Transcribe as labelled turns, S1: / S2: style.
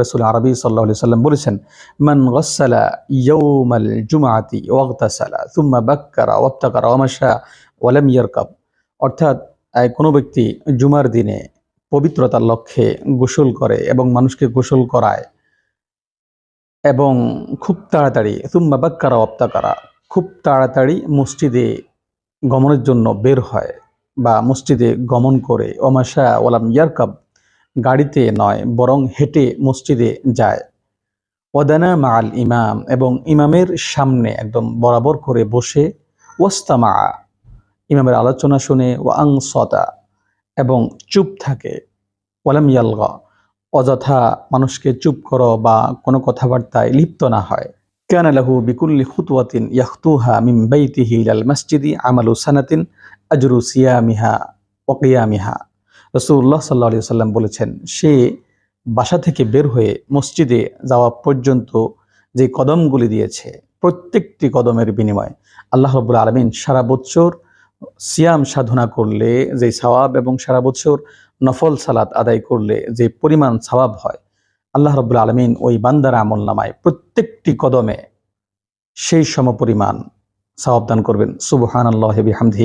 S1: রসুল আরবি সাল্লাহ সাল্লাম বলেছেন, মান গসালা জুমাতি ওয়াগতাসালা তুম্মা বাক্কারা ওয়াত্তাকারা ওয়ামাশা ওয়ালাম ইয়ারকাব। অর্থাৎ কোনো ব্যক্তি জুমার দিনে পবিত্রতার লক্ষ্যে গোসল করে এবং মানুষকে গোসল করায় এবং খুব তাড়াতাড়ি তুম্মা বাক্কারা ওয়াত্তাকারা খুব তাড়াতাড়ি মসজিদে গমনের জন্য বের হয় বা মসজিদে গমন করে ওমাশা ওয়ালাম ইয়ারকাব। গাড়িতে নয় বরং হেঁটে মসজিদে যায় ওদানা মাল ইমাম এবং ইমামের সামনে একদম বরাবর করে বসে ওয়াস্তামা ইমামের আলোচনা শুনে ও আং সতা এবং চুপ থাকে ওয়ালাম ইয়ালগা অযথা মানুষকে চুপ করো বা কোনো কথাবার্তায় লিপ্ত না হয় كان له بكل خطوة يخطوها من بيته إلى المسجد عمل سنة أجر صيامها وقيامها রসুল্লাহ সাল্লাহ আলি সাল্লাম বলেছেন, সে বাসা থেকে বের হয়ে মসজিদে যাওয়া পর্যন্ত যে কদমগুলি দিয়েছে, প্রত্যেকটি কদমের বিনিময়ে আল্লাহ রবুল আলমিন সারা বৎসর সিয়াম সাধনা করলে, যে সওয়াব এবং সারা বৎসর নফল সালাত আদায় করলে যে পরিমাণ সওয়াব হয়, আল্লাহ রবুল আলমিন ওই বান্দার আমল নামায় প্রত্যেকটি কদমে সেই সমপরিমাণ সওয়াব দান করবেন। সুবহান আল্লাহ বিহামদি